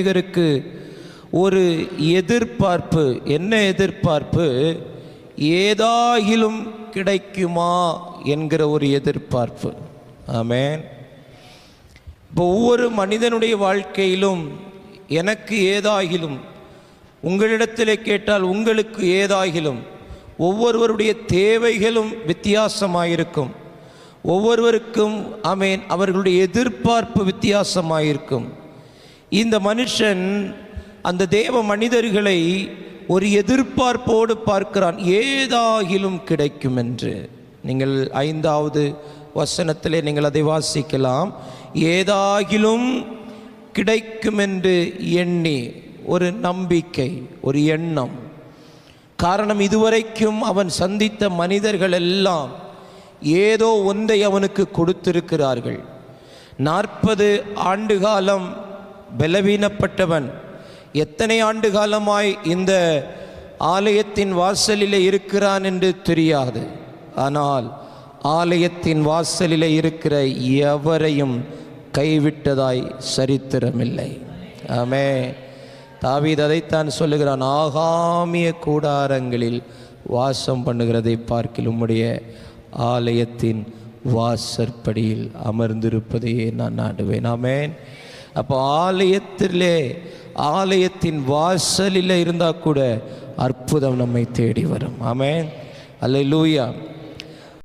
அநேகருக்கு ஒரு எதிர்பார்ப்பு என்ன எதிர்பார்ப்பு? ஏதாகிலும் கிடைக்குமா என்கிற ஒரு எதிர்பார்ப்பு. ஆமேன். இப்போ ஒவ்வொரு மனிதனுடைய வாழ்க்கையிலும் எனக்கு ஏதாகிலும் உங்களிடத்திலே கேட்டால் உங்களுக்கு ஏதாகிலும் ஒவ்வொருவருடைய தேவைகளும் வித்தியாசமாயிருக்கும். ஒவ்வொருவருக்கும் அமேன் அவர்களுடைய எதிர்பார்ப்பு வித்தியாசமாயிருக்கும். இந்த மனுஷன் அந்த தேவ மனிதர்களை ஒரு எதிர்பார்ப்போடு பார்க்கிறான் ஏதாகிலும் கிடைக்கும் என்று. நீங்கள் ஐந்தாவது வசனத்திலே நீங்கள் அதை வாசிக்கலாம். ஏதாகிலும் கிடைக்கும் என்று எண்ணி ஒரு நம்பிக்கை ஒரு எண்ணம். காரணம் இதுவரைக்கும் அவன் சந்தித்த மனிதர்கள் எல்லாம் ஏதோ ஒன்றை அவனுக்கு கொடுத்திருக்கிறார்கள். நாற்பது ஆண்டு காலம் பலவீனப்பட்டவன். எத்தனை ஆண்டு காலமாய் இந்த ஆலயத்தின் வாசலிலே இருக்கிறான் என்று தெரியாது. ஆனால் ஆலயத்தின் வாசலிலே இருக்கிற எவரையும் கைவிட்டதாய் சரித்திரமில்லை. ஆமே. தாவீத் அதைத்தான் சொல்லுகிறான் ஆகாமிய கூடாரங்களில் வாசம் பண்ணுகிறதை பார்க்கில் உம்முடைய ஆலயத்தின் வாசற்படியில் அமர்ந்திருப்பதையே நான் நாடுவேன். ஆமேன். அப்போ ஆலயத்திலே ஆலயத்தின் வாசலில் இருந்தால் கூட அற்புதம் நம்மை தேடி வரும். ஆமேன். அல்ல லூயா